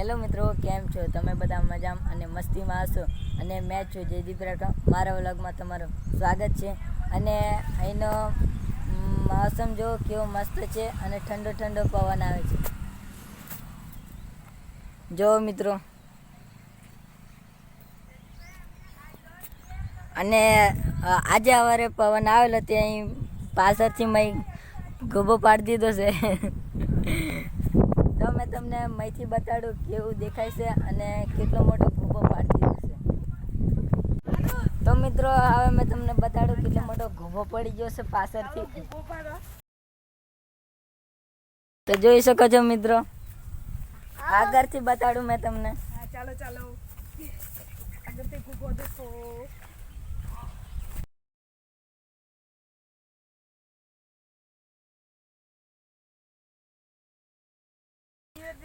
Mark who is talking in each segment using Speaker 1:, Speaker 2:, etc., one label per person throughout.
Speaker 1: Hello મિત્રો, કેમ છો? તમે બધા મજામાં અને મસ્તીમાં હશો? અને મેં છું જયદીપ રાઠવા મારા વ્લોગમાં તમારું સ્વાગત છે. અને અહીંનો મોસમ જો કેવો મસ્ત છે અને ઠંડો ઠંડો પવન આવે છે. જો મિત્રો. અને આજે સવારે પવન આવેલો તે અહીં પાછળથી મેં ગોબો પાડી દીધો છે. તો મેં તમને મહીથી બતાડું કેવું દેખાય છે અને કેટલો મોટો ગોબો પાડી દીધો તો મિત્રો, હવે મેં તમને બતાડું કેટલો મોટો ગોબો પડી ગયો છે પાછળથી. તો જોઈ શકો છો મિત્રો, આગળથી બતાડું મેં તમને.
Speaker 2: ચાલો ચાલો. આગળથી ગુગો દેખો.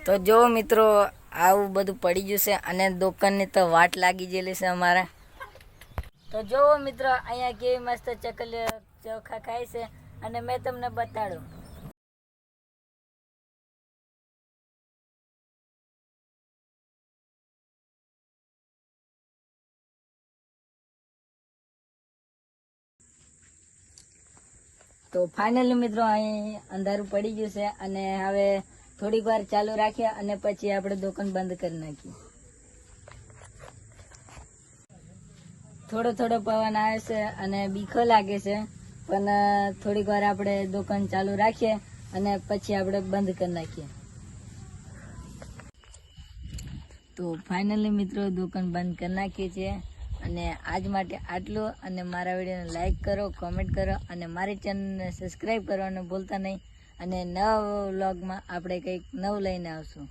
Speaker 1: તો જો મિત્રો, આવું બધું પડી ગયું છે અને દુકાનની તો વાટ લાગી ગયેલી છે અમારે. તો જોવો મિત્રો, અહીંયા કેવી મસ્ત ચકલી ચોખા ખાય છે અને મેં તમને બતાડું. તો ફાઇનલી મિત્રો, અહીં અંધારું પડી ગયું છે અને હવે થોડીક વાર ચાલુ રાખ્યા અને પછી આપણે દુકાન બંધ કરી નાખીએ થોડો થોડો પવન આવે છે અને બીખો લાગે છે, પણ થોડીક વાર આપણે દુકાન ચાલુ રાખીએ અને પછી આપણે બંધ કરી નાખીએ. તો ફાઇનલી મિત્રો દુકાન બંધ કરી નાખીએ છીએ અને આજ માટે આટલું. અને મારા વિડીયોને લાઇક કરો કોમેન્ટ કરો અને મારી ચેનલને સબસ્ક્રાઈબ કરવાનું ભૂલતા નહીં. અને નવ વ્લોગમાં આપણે કંઈક નવું લઈને આવશું.